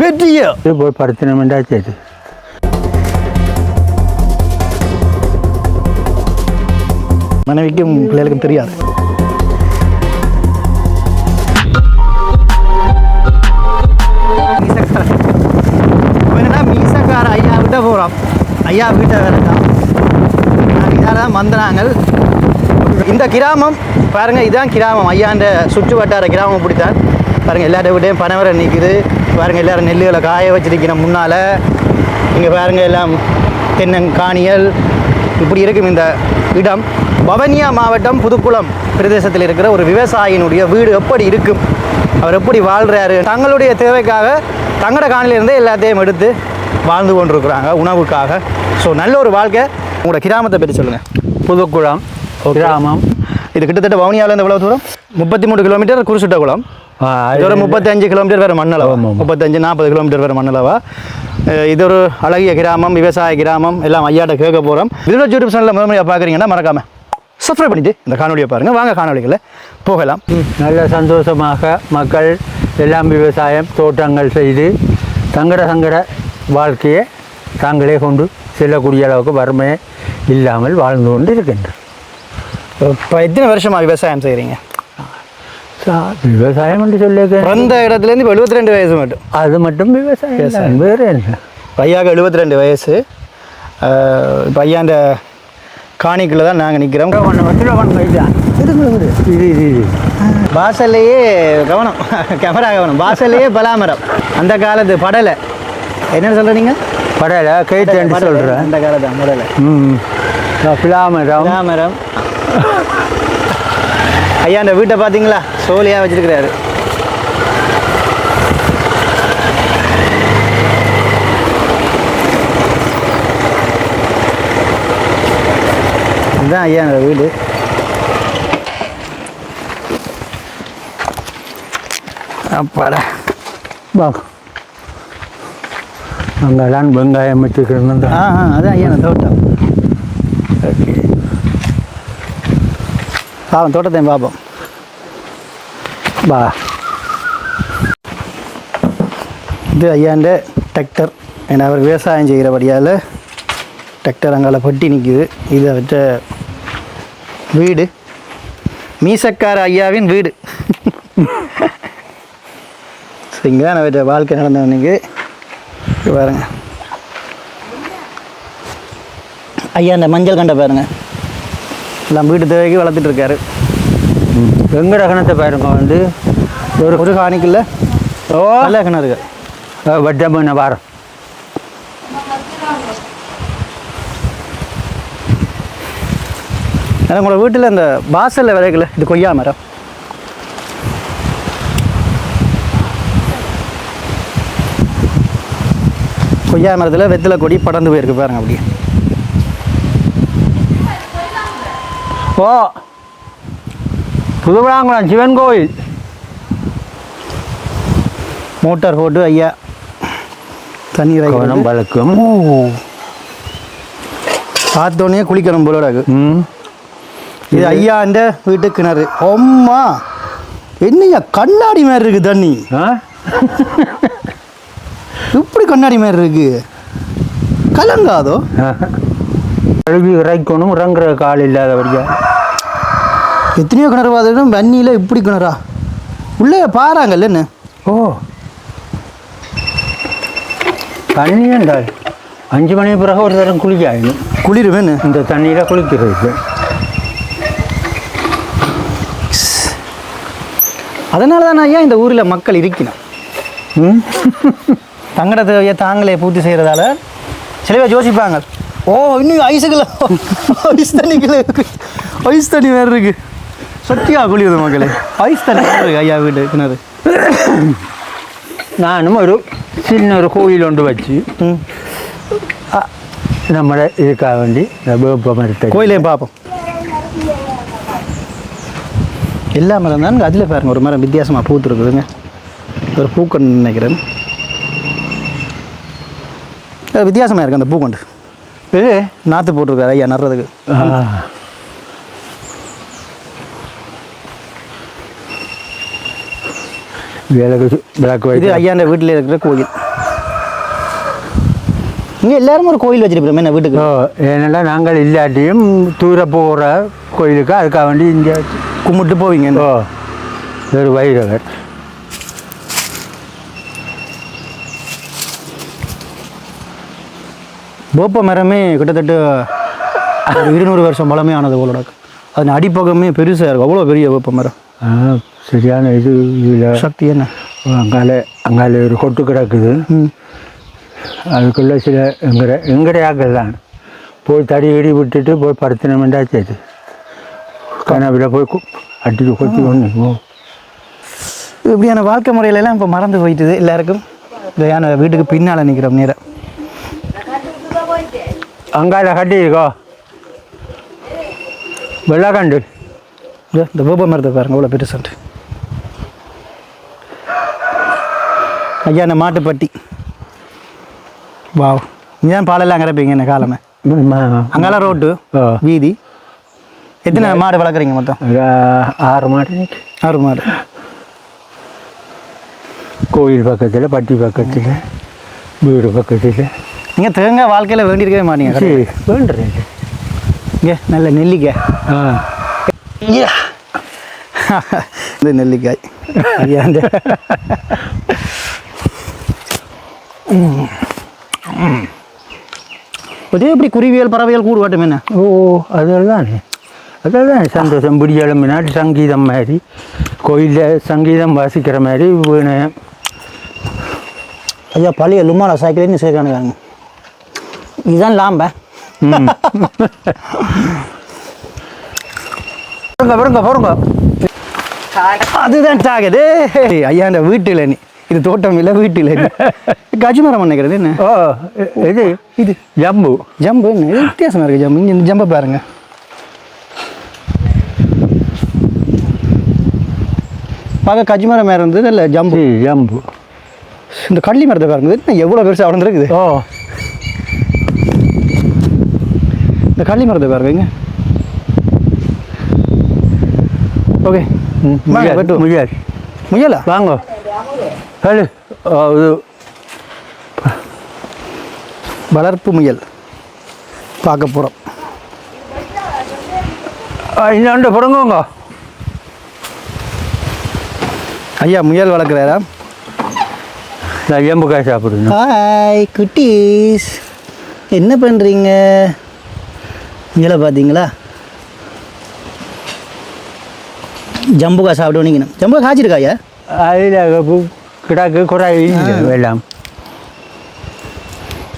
பெரிய போய் படுத்தினமெண்டா சரி. மனைவிக்கும் பிள்ளைகளுக்கும் தெரியாது. மீசக்கார ஐயா போகிறோம் ஐயா வீட்டை வேலைதான். இதால் மந்தனாங்கள் இந்த கிராமம் பாருங்க இதான் கிராமம். ஐயாண்ட சுற்று வட்டார கிராமம் பிடித்தான். பாருங்க எல்லாட்ட வீட்டையும் பனைமரம் நிற்குது பாருங்க எல்லாரும் நெல்லுகளை காய வச்சிருக்கிற முன்னால். இங்கே பாருங்க எல்லாம் தென்னங்காணிகள் இப்படி இருக்கும் இந்த இடம். வவனியா மாவட்டம் புதுக்குளம் பிரதேசத்தில் இருக்கிற ஒரு விவசாயினுடைய வீடு எப்படி இருக்கும்? அவர் எப்படி வாழ்கிறாரு தங்களுடைய தேவைக்காக தங்களோட காணிலிருந்தே எல்லாத்தையும் எடுத்து வாழ்ந்து கொண்டிருக்கிறாங்க உணவுக்காக. ஸோ நல்ல ஒரு வாழ்க்கை. உங்களோட கிராமத்தை பற்றி சொல்லுங்கள் புதுக்குளம் கிராமம். இது கிட்டத்தட்ட வவுனியாவிலேருந்து எவ்வளோ தூரம்? முப்பத்தி மூணு கிலோமீட்டர் குருசுட்டகுளம். ஆ, இது ஒரு முப்பத்தஞ்சு கிலோமீட்டர் வேறு மண்ணளவா. முப்பத்தஞ்சு நாற்பது கிலோமீட்டர் வேறு மண்ணளவா இது ஒரு அழகிய கிராமம் விவசாய கிராமம் எல்லாம் ஐயாட்ட கேட்க போகிறோம் இதில் யூடியூப் சேனலில் முதன்மையாக பார்க்குறீங்கன்னா மறக்காம சப்ஸ்கிரைப் பண்ணிட்டு இந்த காணொலியை பாருங்கள் வாங்க காணொலிகளை போகலாம் நல்ல சந்தோஷமாக மக்கள் எல்லாம் விவசாயம் தோட்டங்கள் செய்து தங்கட சங்கட வாழ்க்கையை தாங்களே கொண்டு செல்லக்கூடிய அளவுக்கு வறுமை இல்லாமல் வாழ்ந்து கொண்டு இருக்கின்றனர் இப்போ எத்தனை வருஷமாக விவசாயம் செய்கிறீங்க விவசாயம் என்று சொல்லியிருக்கேன். பிறந்த இடத்துலேருந்து இப்போ எழுபத்தி ரெண்டு வயசு மட்டும். அது மட்டும் விவசாயம். வேறு என்ன? ஐயாவுக்கு எழுபத்தி ரெண்டு வயசு ஐயாண்ட காணிக்குள்ளே தான் நாங்கள் நிற்கிறோம் வாசல்லையே கவனம் கேமரா கவனம். வாசல்லையே பலாமரம். அந்த காலத்து படலை. என்ன சொல்கிறீங்க படையில கைத்தேண்டு சொல்கிறேன் அந்த காலத்து முடலை ம் பிளாமரம் பலாமரம். ஐயா அந்த வீட்டை பார்த்தீங்களா? சோழியாக வச்சிருக்கிறாரு. இதுதான் ஐயா அந்த வீடு. அப்பாடா. வா. அங்கெல்லாம் வெங்காயம் வச்சுக்கணும் ஆ ஆ அதான் ஐயா அந்த தோட்டம். பாவம் தோட்டத்தையும் பார்ப்போம் வா இது ஐயாண்ட டிராக்டர் ஏன்னா அவர் விவசாயம் செய்கிறபடியால் டிராக்டர் அங்கால பட்டி நிற்குது இது அவற்ற வீடு. மீசக்கார ஐயாவின் வீடு. சரிங்களா நான் அவற்ற வாழ்க்கை நடந்தவனுக்கு பாருங்கள் பாருங்க. ஐயா இந்த மஞ்சள் கண்டை பாருங்க. எல்லாம் வீட்டு தேவைக்கு வளர்த்துட்டு இருக்காரு வெங்கட கணத்தை பாருங்க வந்து ஒரு ஒரு காணிக்குள்ள ஓ. நல்ல கிணறு வட்டமான வாரம் ஏன்னா உங்களோட வீட்டில் இந்த வாசலில் விதைக்கல இது கொய்யா மரம். கொய்யா மரத்தில் வெத்திலை கொடி படர்ந்து போயிருக்கு பாருங்க அப்படியே. ஓ புதுவிழாங்குளம் சிவன் கோயில் மோட்டார் போட்டு ஐயா தண்ணீர் வைக்கிறது. பழக்கம் பார்த்தோன்னே குளிக்கணும் போல இருக்கு. ம். இது ஐயாண்ட வீட்டு கிணறு. அம்மா என்னையா கண்ணாடி மாதிரி இருக்கு தண்ணி. இப்படி கண்ணாடி மாதிரி இருக்கு. கலங்காதோ? கழுவி இறைக்கணும் இறங்குற கால் இல்லாத வரைக்கும் எத்தனையோ கிணறு பார்த்துட்டும் வன்னியில் இப்படி கிணறா? உள்ளே பாறாங்கல்ல என்ன? ஓ. தண்ணி என்றால் அஞ்சு மணி பிறகு ஒரு தரம் குளிக்காயிடும் குளிருவேன்னு இந்த தண்ணியில் குளிக்கிறது. அதனால தான் ஐயா இந்த ஊரில் மக்கள் இருக்கணும் தங்கட தேவையை தாங்களே பூர்த்தி செய்கிறதால சில பேர் யோசிப்பாங்க. ஓ இன்னும் ஐஸுக்குள்ள ஐஸ் தண்ணிக்குள்ள ஐஸ் தண்ணி வேறு இருக்கு. சத்தியா குளியுது மக்களே. ஐஸ் தண்ணி ஐயா வீடு கிணறு நானும் ஒரு சின்ன ஒரு கோயில் ஒன்று வச்சு நம்மளை இதுக்காக வேண்டி மரத்தை கோயிலையும் பார்ப்போம். எல்லா மரம் தான். அதில் பாருங்க ஒரு மரம் வித்தியாசமாக பூத்துருக்குதுங்க. ஒரு பூக்கொண்டு நினைக்கிறேன். அது வித்தியாசமாக இருக்கு அந்த பூக்கொண்டு. இது நாற்று போட்டிருக்காரு ஐயா நடுறதுக்கு. விளக்கு விளக்கு இது ஐயாண்ட வீட்டில் இருக்கிற கோயில். இங்கே எல்லாரும் ஒரு கோயில் வச்சிருப்போம் என்ன வீட்டுக்கு? ஏன்னா நாங்கள் இல்லாட்டியும் தூர போகிற கோயிலுக்கு அதுக்காக வேண்டி இங்கே கும்பிட்டு போவீங்க ஓ ஒரு வைரவர். வேப்ப மரமே கிட்டத்தட்ட இருநூறு வருஷம் பழமையானது உங்களோட அதன் அடிப்பகமே பெருசாக இருக்கும். அவ்வளோ பெரிய வேப்ப மரம். சரியான இது இதில் சக்தி என்ன? அங்கால அங்கால ஒரு கொட்டு கிடக்குது. அதுக்குள்ளே சில எங்கட எங்கட ஆக்கள் தான். போய் தடி இடி விட்டுட்டு போய் படுத்தினமெண்டா சரி. கனவில் போய் அடிச்சு கொத்தி ஒன்று இப்படியான வாழ்க்கை முறையிலலாம் இப்போ மறந்து போயிட்டுது எல்லாருக்கும். இந்த வீட்டுக்கு பின்னால் நிற்கிறோம் நேரம் அங்கால கட்டியிருக்கோ வெள்ளாக்கண்டு இந்த வேப்ப மரத்தை பாருங்க அவ்வளோ பெருசுண்டு ஐயா இந்த மாட்டுப்பட்டி. வாவ். இதான் பாலெல்லாம் கறப்பீங்க என்ன காலமே? அங்கெல்லாம் ரோட்டு வீதி. எத்தனை மாடு வளர்க்குறீங்க மொத்தம்? ஆறு மாடு. ஆறு மாடு. கோயில் பக்கத்தில் பட்டி பக்கத்தில் வீடு பக்கத்தில். நீங்கள் தேங்காய் வாழ்க்கையில் வேண்டியிருக்கவே மாட்டீங்க வேண்டுறேன். இங்கே நல்ல நெல்லிக்காய். ஆ. ஐயா இது நெல்லிக்காய். ஐயா இந்த அதே இப்படி குருவியல் பறவைகள் கூடுவாட்டும் என்ன? ஓ அதெல்லாம். அதெல்லாம் சந்தோஷம். பிடிச்சாலும் நாட்டு சங்கீதம் மாதிரி கோயிலில் சங்கீதம் வாசிக்கிற மாதிரி வீணை. ஐயா பழைய லுமாலா சைக்கிள்னு சேர்க்கானுங்க இதுதான் லாம்ப. பொறுங்க பொறுங்க அதுதான் டாகுது ஐயா இந்த வீட்டில் நீ. இது தோட்டம் இல்லை வீட்டில் கஜுமரம் நினைக்கிறது என்ன? ஓ இது இது. ஜம்பு. ஜம்பு என்ன? இது வித்தியாசமாக இருக்குது ஜம்பு. இங்கே இந்த ஜம்பை பாருங்க. பார்க்க கஜுமரம் மேலே இருந்தது இல்லை ஜம்பு? ஜம்பு. இந்த கள்ளி மரத்தை பாருங்க எவ்வளோ பெருசாக வளர்ந்துருக்குது? ஓ இந்த கள்ளி மரத்தை பாருங்க ஓகே முயல். முயல். வாங்க. ஓ இது வளர்ப்பு முயல். பார்க்க போகிறோம் இன்னொன்று பொறுங்கோங்க ஐயா முயல் வளர்க்குறாரா? நான் எம்பு காய் சாப்பிடணும் ஹாய் குட்டீஸ். என்ன பண்ணுறீங்க முயலை பார்த்தீங்களா? ஜம்புகா சாப்பிடுவீங்க ஜம்புகா காய்ச்சிருக்கா ஐயா அதில் கிடாக்கு குறாய் எல்லாம்.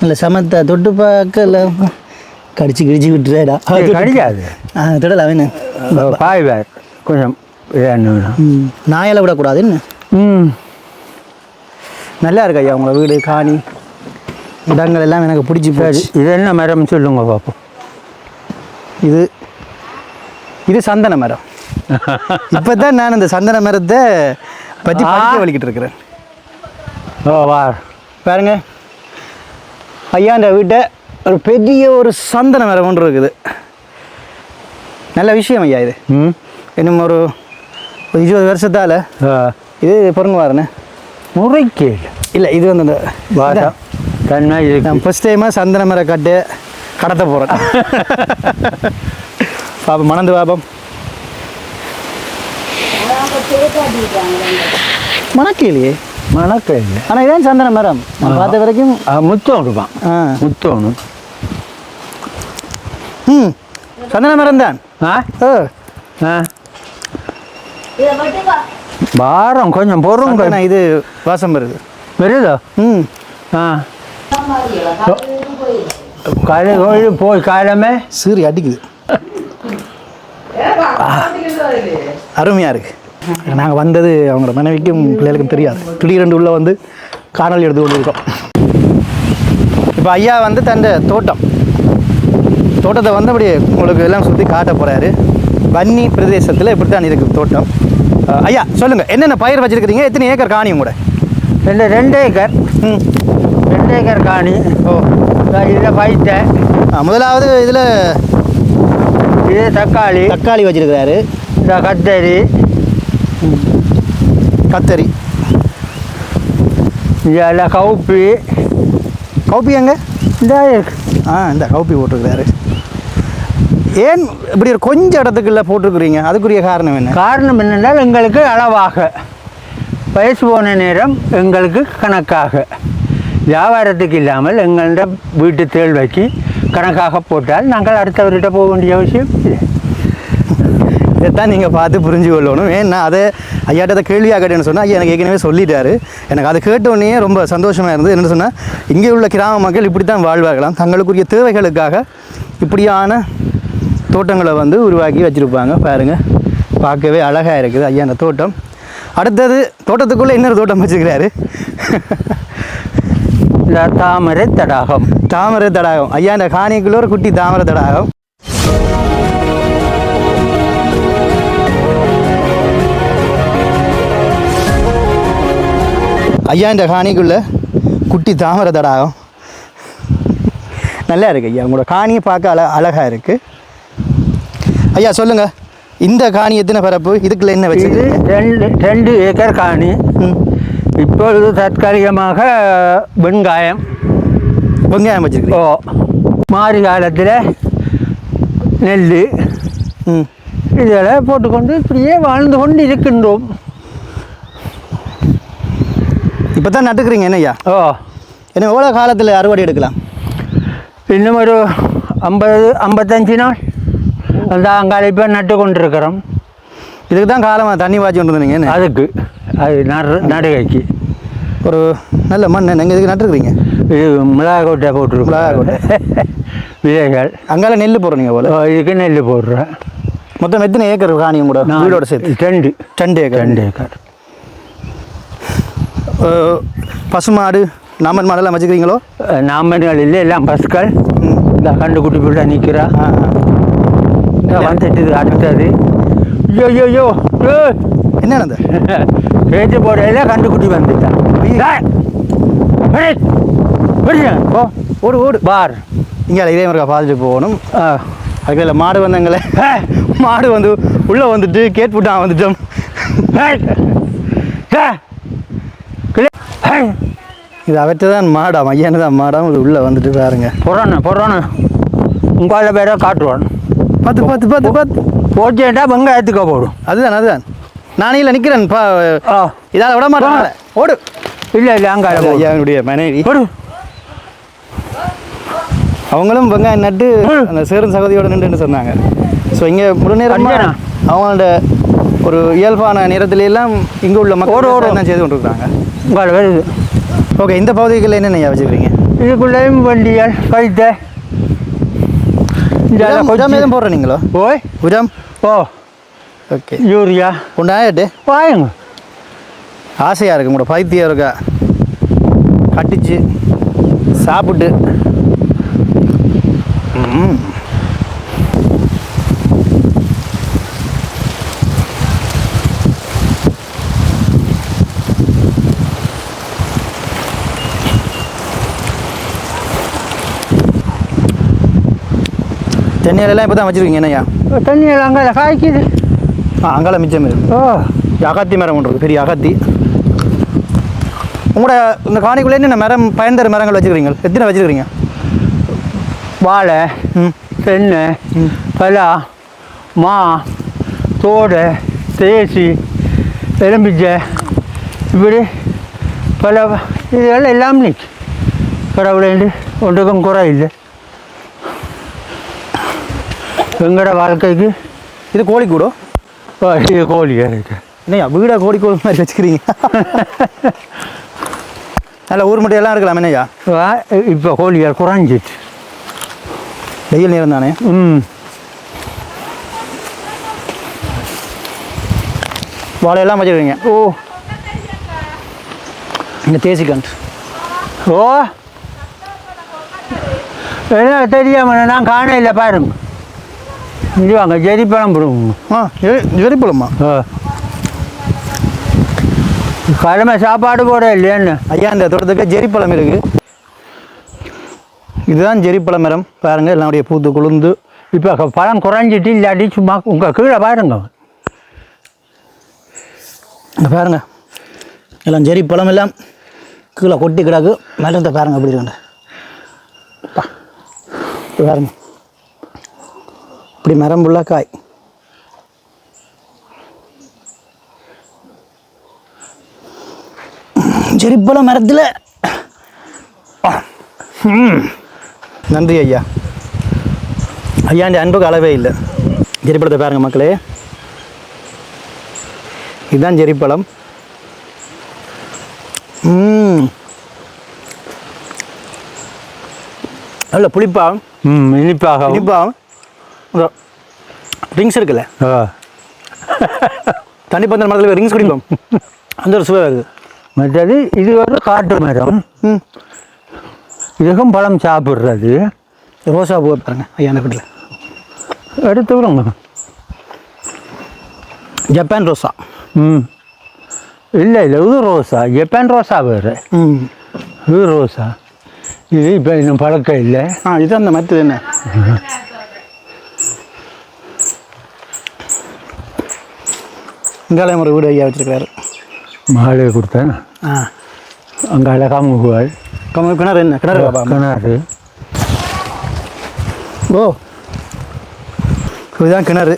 இல்லை சமத்தா தொட்டு பார்க்கல. கடிச்சு கிடிச்சு விட்டுறேடா கடிக்காது. தொடல அவனு பாய் வேறு கொஞ்சம் நாயெல்லாம் விடக்கூடாது என்ன? ம். நல்லா இருக்கு ஐயா உங்களை வீடு காணி? இடங்கள் எல்லாம் எனக்கு பிடிச்சி போச்சு. இது என்ன மரம் சொல்லுங்க பார்ப்போம் இது இது சந்தன மரம். இப்போ தான் நான் இந்த சந்தன மரத்தை பற்றி. படிக்க வலிக்கிட்டு இருக்கிறேன். ஓ வா. பாருங்க. ஐயாண்ட வீட்டை ஒரு பெரிய ஒரு சந்தன மரம் ஒன்று இருக்குது. நல்ல விஷயம் ஐயா இது. ம். இன்னும் ஒரு ஒரு இருபது வருஷத்தால் இது பொருங்க வாருண்ணே முறைக்கேள். இல்லை இது வந்து தன்மை ஃபஸ்ட் டைமாக சந்தன மர கட்டு கடத்த போகிறேன் பாப்போம் மணந்து பாப்போம் மணக்கலையே? மணக்கேள் ஆனால் இதான் சந்தன மரம். நான் பார்த்த வரைக்கும் முத்தம் இருப்பான் ஆ. முத்தோணும் ம். சந்தன மரம் தான். ஆ? ஓ. ஆ. பாரம் கொஞ்சம் சந்தன இது வாசம் வருது. வருதோ? ம். ஆ. கோயில் போய் காலமே சீறி அடிக்குது அருமையாக இருக்கு நாங்கள் வந்தது அவங்களோட மனைவிக்கும் பிள்ளைகளுக்கும் தெரியாது திடீரென்று உள்ள வந்து காணொலி எடுத்து கொண்டு இருக்கோம் இப்போ ஐயா வந்து தன் தோட்டம் தோட்டத்தை வந்து அப்படி உங்களுக்கு எல்லாம் சுற்றி காட்ட போகிறாரு வன்னி பிரதேசத்தில் இப்படி தான் இருக்குது தோட்டம் ஐயா சொல்லுங்கள் என்னென்ன பயிர் வச்சிருக்கிறீங்க எத்தனை ஏக்கர் காணியும் கூட ரெண்டு ரெண்டு ஏக்கர் ம் ரெண்டு ஏக்கர் காணி ஓ இதில் ஆ, முதலாவது இதில் இது தக்காளி. தக்காளி வச்சிருக்கிறாரு. இந்த கத்தரி. கத்தரி. இதெல்லாம் கவுப்பி. கௌப்பி எங்க? இந்த. ஆ இந்த கவுப்பி போட்டிருக்கிறாரு. ஏன் இப்படி ஒரு கொஞ்சம் இடத்துக்குள்ள போட்டிருக்கிறீங்க? அதுக்குரிய காரணம் என்ன? காரணம் என்னென்றால் எங்களுக்கு அளவாக. வயசு போன நேரம் எங்களுக்கு கணக்காக. வியாபாரத்துக்கு இல்லாமல் எங்கள்ட வீட்டு தேழ்வைக்கு கணக்காக போட்டால் நாங்கள் அடுத்தவர்கிட்ட போக வேண்டிய அவசியம் இல்லை. இதைத்தான் நீங்கள் பார்த்து புரிஞ்சு கொள்ளணும். ஏன்னா அதை ஐயாட்ட கேள்வியாக கேட்டேன்னு சொன்னால் ஐயா எனக்கு ஏற்கனவே சொல்லிட்டாரு. எனக்கு அதை கேட்ட உடனே ரொம்ப சந்தோஷமாக இருந்தது. என்னென்னு சொன்னால் இங்கே உள்ள கிராம மக்கள் இப்படி தான் வாழ்வார்களாம். தங்களுக்குரிய தேவைகளுக்காக இப்படியான தோட்டங்களை வந்து உருவாக்கி வச்சுருப்பாங்க. பாருங்கள் பார்க்கவே அழகாக இருக்குது ஐயா அந்த தோட்டம். அடுத்தது தோட்டத்துக்குள்ளே இன்னொரு தோட்டம் வச்சுக்கிறாரு தாமரை தடாகம். தாமரை தடாகம். ஐயா இந்த காணிக்குள்ள ஒரு குட்டி தாமரை தடாகம். ஐயா இந்த காணிக்குள்ள குட்டி தாமரை தடாகம். நல்லா இருக்கு ஐயா. உங்களோட காணியை பார்க்க அழ அழகாக இருக்கு. ஐயா சொல்லுங்க. இந்த காணி எத்தனை பரப்பு? இதுக்குள்ள என்ன வச்சுருக்கு ரெண்டு ரெண்டு ஏக்கர் காணி. இப்பொழுது தற்காலிகமாக வெங்காயம். வெங்காயம் வச்சுருக்கு ஓ மாரி காலத்தில் நெல் ம். இதெல்லாம் போட்டுக்கொண்டு இப்படியே வாழ்ந்து கொண்டு இருக்கின்றோம் இப்போ தான் நட்டுக்கிறீங்க என்ன ஐயா ஓ. என்ன எவ்வளோ காலத்தில் அறுவடை எடுக்கலாம்? இன்னும் ஒரு ஐம்பது ஐம்பத்தஞ்சு நாள். அந்த அங்கால இப்போ நட்டு கொண்டிருக்கிறோம் இதுக்கு தான் காலமாக தண்ணி வாய்ச்சி கொண்டு வந்தீங்க அதுக்கு. அது நடு நடுகைக்கு. ஒரு நல்ல மண் நீங்கள் இதுக்கு நட்டுருக்கிறீங்க? இது மிளகாய் கொட்டை போட்டிருக்கோம். மிளகாய் கொட்டை. விதைகள். அங்கால நெல் போடுறீங்க போல? இதுக்கு நெல் போடுறேன். மொத்தம் எத்தனை ஏக்கர் காணியும் கூட வீடோட சேர்த்து? ரெண்டு. ரெண்டு ஏக்கர். ரெண்டு ஏக்கர். பசுமாடு நாமன் மாடெல்லாம் வச்சுக்கிறீங்களோ? நாமங்கள் இல்லை எல்லாம் பஸ்கள். இந்த கண்டு குட்டி பிள்ளை நிற்கிறா. வந்துட்டு அடுத்தது. ஐயோ ஐயோ ஐயோ. என்ன அந்த பேச்சு போடையில கண்டுக்குட்டி வந்துட்டான். போ ஓடு ஓடு. பார். இங்கே இதே மாதிரி பார்த்துட்டு போகணும். ஆ. அதுக்குள்ள மாடு வந்தங்களே. மாடு வந்து உள்ளே வந்துட்டு கேட் போட்டான் வந்துட்டோம் இது அவற்றை தான் மாடாம் ஐயானு தான் மாடாம் இது உள்ளே வந்துட்டு பாருங்க. பொறானு பொறானு. உங்களால் பேரை காட்டுவான் பார்த்து பார்த்து பார்த்து பார்த்து போச்சேட்டா வெங்காயத்துக்கு போடும். அதுதான் அதுதான். நானே இல்லை நிற்கிறேன் பா இதால் விட மாட்டேன் ஓடு. இல்லை இல்லை போடும் ஐயாவுடைய மனைவி. போடு அவங்களும் வெங்காயம் நட்டு அந்த சேரும் சகதியோட நின்றுன்னு சொன்னாங்க. ஸோ இங்கே முழு நேரமா. அவங்களோட ஒரு இயல்பான நேரத்துல எல்லாம் இங்கே உள்ள மக்கள் ஓடு, ஓடு. தான் செய்து கொண்டிருக்காங்க உங்களால் வருது. ஓகே இந்த பகுதிகளில் என்னென்ன ஐயா வச்சுக்கிறீங்க இதுக்குள்ளேயும் வண்டிகள் கைத்த இந்த கொஞ்சம் எதுவும் போடுறீங்களோ ஓய். உரம்? ஓ ஓகே யூரியா உண்டாயிட்டு வாயுங்க. ஆசையாக இருக்கு உங்களோட பைத்தியம் இருக்கா? கட்டிச்சு சாப்பிட்டு. தென்னையிலலாம் இப்போ தான் வச்சுருக்கீங்க என்னய்யா? தண்ணியில் அங்கே காய்க்குது. அங்கால மிச்சம் இருக்கு. அகத்தி மரம் ஒன்று இருக்கு பெரிய அகத்தி. உங்களோட இந்த காணிக்குள்ளே என்னென்ன மரம் பயன்தர மரங்கள் வச்சுக்கிறீங்க? எத்தனை வச்சுக்கிறீங்க? வாழை தென்னை பலா மா தோடை தேசி எலும்பிச்சை இப்படி பல இதெல்லாம் எல்லாம் நிற்கு கடவுளேண்டு ஒன்றுக்கும் குறை இல்லை எங்களோட வாழ்க்கைக்கு இது கோழி கூடோ ஓ, இது கோழி இருக்கு என்னய்யா வீடா கோழி கோழி மாதிரி வச்சுக்கிறீங்க நல்ல ஊர் மட்டும் எல்லாம் இருக்கலாம் என்னய்யா இப்போ கோழிகள் குறைஞ்சிட்டு வெயில் நேரம் தானே ம் வாழையெல்லாம் வச்சுக்கிறீங்க ஓ இந்த தேசிக்கண்ட் ஓ என்ன தெரியாம நான் காணையில் பாருங்க இது வாங்க ஜெரி பழம் போடுவோம். ஆ வெறிப்பழமா கிழமை சாப்பாடு போட இல்லையான்னு. ஐயா இந்த தோட்டத்துக்கு ஜெரிப்பழம் இருக்கு. இதுதான் ஜெரிப்பழ மரம். பாருங்க எல்லாம் அப்படியே பூத்து குளுந்து இப்போ பழம் குறைஞ்சிட்டு இல்லாட்டி சும்மா உங்கள் கீழே பாருங்க. இங்க பாருங்க எல்லாம் ஜெரிப்பழம் எல்லாம் கீழே கொட்டி கிடக்கு. மரத்தை பாருங்க அப்படி இருக்கு பா. இப்படி மரம் ஃபுல்லாக காய். செரிப்பழ மரத்தில். நன்றி ஐயா. ஐயாண்டி அன்புக்கு அளவே இல்லை. ஜெரிப்பழத்தை பாருங்க மக்களே. இதுதான் ஜெரிப்பழம் நல்ல புளிப்பாகும் ம் இனிப்பாக இனிப்பாகும் ரிங்ஸ் இருக்குல்ல. தண்ணி பந்தல் மரத்தில் ரிங்ஸ் குடிப்போம். அந்த ஒரு சுவை வருது. மற்றது இது ஒரு காட்டு மரம். ம். இதுக்கும் பழம் சாப்பிட்றது. ரோசா பூ பாருங்க ஐயா அந்த வீட்டில் எடுத்து விடுங்க. ஜப்பான் ரோசா. ம். இல்லை இல்லை இது ரோஸா ஜப்பான் ரோஸா வேறு. ம். இது ரோஸா இது இப்போ இன்னும் பழக்கம் இல்லை. ஆ இது அந்த மரத்து என்ன? இங்காலயம் ஒரு வீடு ஐயா வச்சிருக்காரு மாலை கொடுத்தேன். ஆ. அங்கே அழகாக முகுவாள் கம கிணறு என்ன? கிணறு கிணறு. ஓ. இதுதான் கிணறு.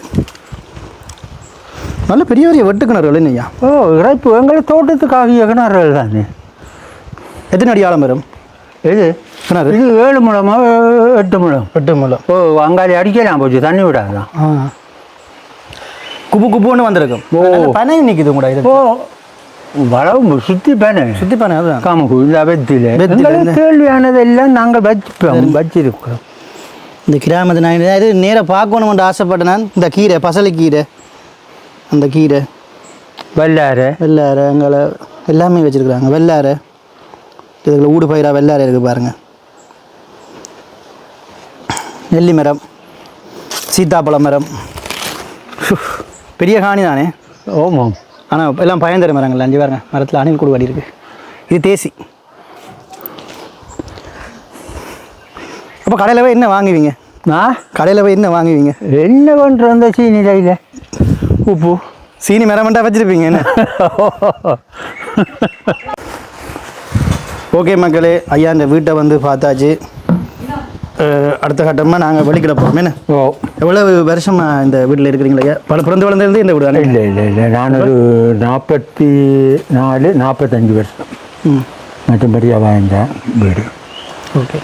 நல்ல பெரிய பெரிய வெட்டு கிணறு இல்லைன்னு ஐயா? ஓ இறைப்பு எங்களை தோட்டத்துக்காகிய கிணறுகள் தானே. எத்தனை அடி ஆழம் வரும்? இது? கிணறு. இது ஏழு முழமா எட்டு முழம். வெட்டு மூலம் ஓ அங்காடி அடிக்கலாம் போச்சு தண்ணி விடாதான் ஆ குப்பு குப்புன்னு வந்திருக்கும் பனை நிற்குது கூட இது ஓ வளவு சுற்றி பேனே. சுத்தி பனை அதுதான். காமகு இந்த வெத்தில. எங்களுக்கு? கேள்வியானதெல்லாம் நாங்கள் வச்சுப்போம் வச்சிருக்கிறோம் இந்த கிராமத்து நான் இது நேராக பார்க்கணுமென்று ஆசைப்பட்டேன் நான் இந்த கீரை பசலை கீரை அந்த கீரை. வல்லாரை வெள்ளாரை அங்கே எல்லாமே வச்சுருக்குறாங்க வெள்ளாரை. இதுல ஊடு பயிரா வெள்ளாரை இருக்குது பாருங்கள் நெல்லி மரம் சீத்தாப்பழ மரம். பெரிய காணி தானே? ஓமாம் ஆனால் எல்லாம் பயந்தர மரங்கள் அஞ்சு பாருங்க. மரத்தில் அணில் கூடு வாடி இருக்கு. இது தேசி. அப்போ கடையில் போய் என்ன வாங்குவீங்க? நான் கடையில் போய் என்ன வாங்குவீங்க? என்ன பண்ணுறோம் அந்த சீனிலையில் உப்பு. சீனி மரமண்டா வச்சுருப்பீங்க என்ன? ஓகே மக்களே ஐயா இந்த வீட்டை வந்து பார்த்தாச்சு. அடுத்த கட்டமாக நாங்கள் வெளிக்கிட போகிறோம் என்ன? ஓ. எவ்வளவு வருஷமா இந்த வீட்டில் இருக்கிறீங்களா பல பிறந்து வளர்ந்தது இந்த வீடு தானே? இல்லை இல்லை இல்லை. நான் ஒரு நாற்பத்தி நாலு நாற்பத்தஞ்சு வருஷம். ம். மற்றபடியாக வாழ்ந்தேன் வீடு. ஓகே.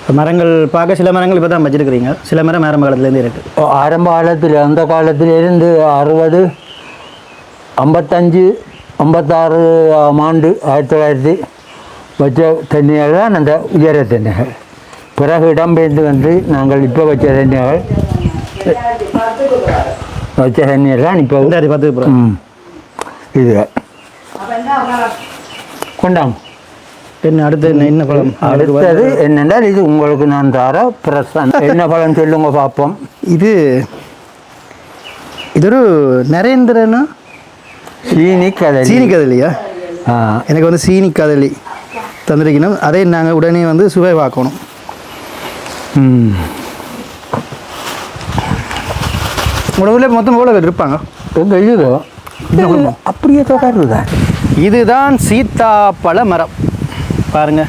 இப்போ மரங்கள் பார்க்க சில மரங்கள் இப்போ தான் வச்சிருக்கிறீங்க. சில மரம் ஆரம்ப காலத்துலேருந்து இருக்குது ஆரம்ப காலத்தில் அந்த காலத்திலிருந்து அறுபது ஐம்பத்தஞ்சு ஐம்பத்தாறு ஆம் ஆண்டு ஆயிரத்தி தொள்ளாயிரத்தி வச்ச தென்னைகள் தான் அந்த உயர தென்னைகள். பிறகு இடம்பெயர்ந்து வந்து நாங்கள் இப்போ வச்ச தென்னைகள் வச்ச தான் இப்போ அப்புறம் ம். இது. கொண்டாங்க என்ன அடுத்து என்ன என்ன பழம்? அடுத்தது என்னென்றால் இது உங்களுக்கு நான் தர பிரசன். என்ன பழம் சொல்லுங்க பார்ப்போம் இது இது ஒரு நரேந்திரனா? சீனி கதை சீனி கதலியா? எனக்கு வந்து சீனி கதலி தந்திருக்கணும். அதை நாங்கள் உடனே வந்து சுவை பார்க்கணும். உங்களோட ஊரில் மொத்தம் எவ்வளோ பேர் இருப்பாங்க? எங்க இதுதோ அப்படியே தொடருதா இதுதான் சீத்தாப்பழ மரம் பாருங்க.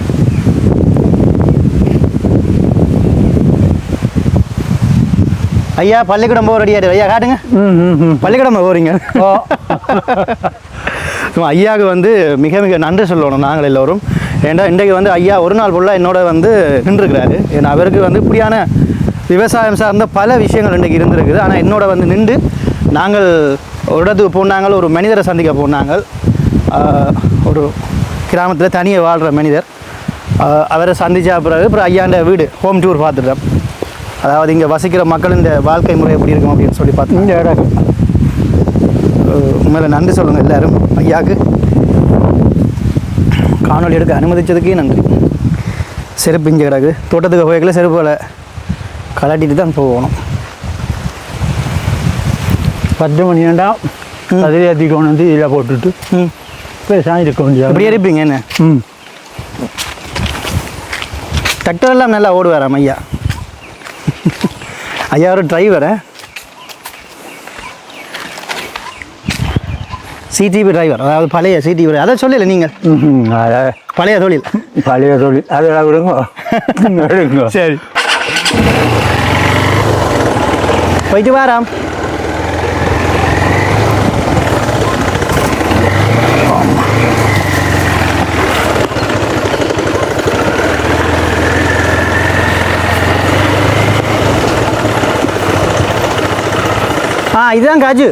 ஐயா பள்ளிக்கூடம் போக ரெடியாரு ஐயா காட்டுங்க. ம் ம் ம். பள்ளிக்கூடம் போகிறீங்க ஓ. ஐயாவுக்கு வந்து மிக மிக நன்றி சொல்லணும் நாங்கள் எல்லோரும். ஏன்டா இன்றைக்கு வந்து ஐயா ஒரு நாள் ஃபுல்லாக என்னோட வந்து நின்றுருக்கிறாரு. ஏன்னா அவருக்கு வந்து இப்படியான விவசாயம் சார்ந்த பல விஷயங்கள் இன்றைக்கு இருந்திருக்குது. ஆனால் என்னோட வந்து நின்று நாங்கள் ஒரு இடத்துக்கு போனாங்கள் ஒரு மனிதரை சந்திக்க போனாங்க ஒரு கிராமத்தில் தனியே வாழ்கிற மனிதர். அவரை சந்திச்ச பிறகு அப்புறம் ஐயாண்ட வீடு ஹோம் டூர் பார்த்துட்டேன் அதாவது இங்கே வசிக்கிற மக்கள் இந்த வாழ்க்கை முறை எப்படி இருக்கும் அப்படின்னு சொல்லி பார்த்தோம் இடம். உண்மையில நன்றி சொல்லுங்கள் எல்லாரும். ஐயாவுக்கு காணொளி எடுக்க அனுமதிச்சதுக்கே நன்றி. செருப்பு இங்கே கிடக்கு. தோட்டத்துக்கு போய்க்கல செருப்புகளை கலட்டிட்டு தான் போகணும். பத்து மணி ஏண்டா அதில் ஏற்றி கொண்டு வந்து இதில் போட்டுட்டு ம். பேசாமல் இருக்க முடியாது இருப்பீங்க என்ன? ம். டிராக்டர் எல்லாம் நல்லா ஓடுவாராம் ஐயா? ஐயா ஒரு டிரைவரை சிடிவி டிரைவர் அதாவது பழைய சிடிவி அதை சொல்லல நீங்கள். பழைய தொழில். பழைய தொழில். அதெல்லாம் விடுங்க. சரி. போயிட்டு வாராம் ஆ இதுதான் காஜு.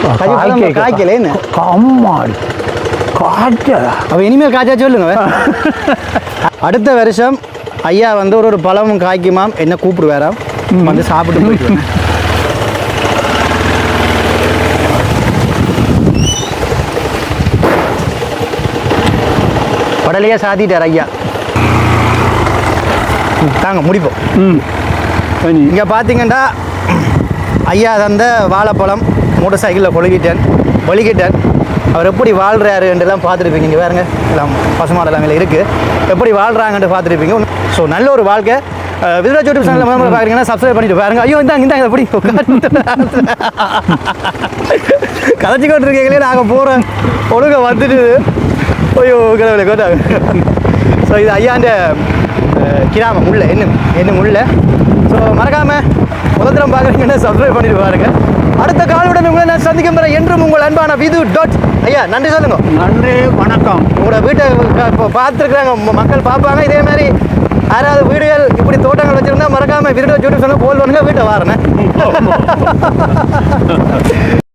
காய்க்கல என்ன? அம்மாடி. காய்ச்சலா அப்போ இனிமேல் காய்ச்சா சொல்லுங்க அடுத்த வருஷம் ஐயா வந்து ஒரு ஒரு பழமும் காய்க்குமாம். என்ன கூப்பிடுவாராம் வந்து சாப்பிட்டு போயிட்டு சாத்திட்டார் ஐயா. தாங்க முடிப்போம். ம். இங்கே பார்த்தீங்கன்னா ஐயா தந்த வாழைப்பழம் மோட்டர் சைக்கிளில் கொழுகிட்டேன் ஒழுகிட்டேன் அவர் எப்படி வாழ்கிறாருன்றலாம் பார்த்துருப்பீங்க. இங்கே வேறுங்க எல்லாம் பசுமாடு எல்லாம் இருக்குது எப்படி வாழ்கிறாங்கன்ட்டு பார்த்துருப்பீங்க. ஸோ நல்ல ஒரு வாழ்க்கை. விதிரா யூடியூப் சேனல் முதல்ல பார்க்குறீங்கன்னா சப்ஸ்கிரைப் பண்ணிட்டு பாருங்க. ஐயோ இந்தாங்க இந்தாங்க எப்படி கதைச்சிக்கிட்டு இருக்கீங்களே நாங்கள் போகிறோம் ஒழுங்க வந்துட்டு. ஐயோ கடவுளை கோட்டாங்க. ஸோ இது ஐயாண்ட கிராமம் உள்ள என்ன என்ன உள்ள ஸோ மறக்காமல் முதல் தரம் பார்க்குறீங்கன்னா சப்ஸ்கிரைப் பண்ணிட்டு பாருங்கள் அடுத்த காலுடன் உங்களை நான் சந்திக்கும் வரை என்றும் உங்கள் அன்பான விது டாட் ஐயா நன்றி சொல்லுங்க. நன்றி வணக்கம். உங்களோட வீட்டை இப்போ பார்த்துருக்குறாங்க. மக்கள் பார்ப்பாங்க. இதே மாதிரி யாராவது வீடுகள் இப்படி தோட்டங்கள் வச்சுருந்தா மறக்காமல் வீடு யூடியூப் சேனல் போல் பண்ணுங்க வீட்டை வாரேன்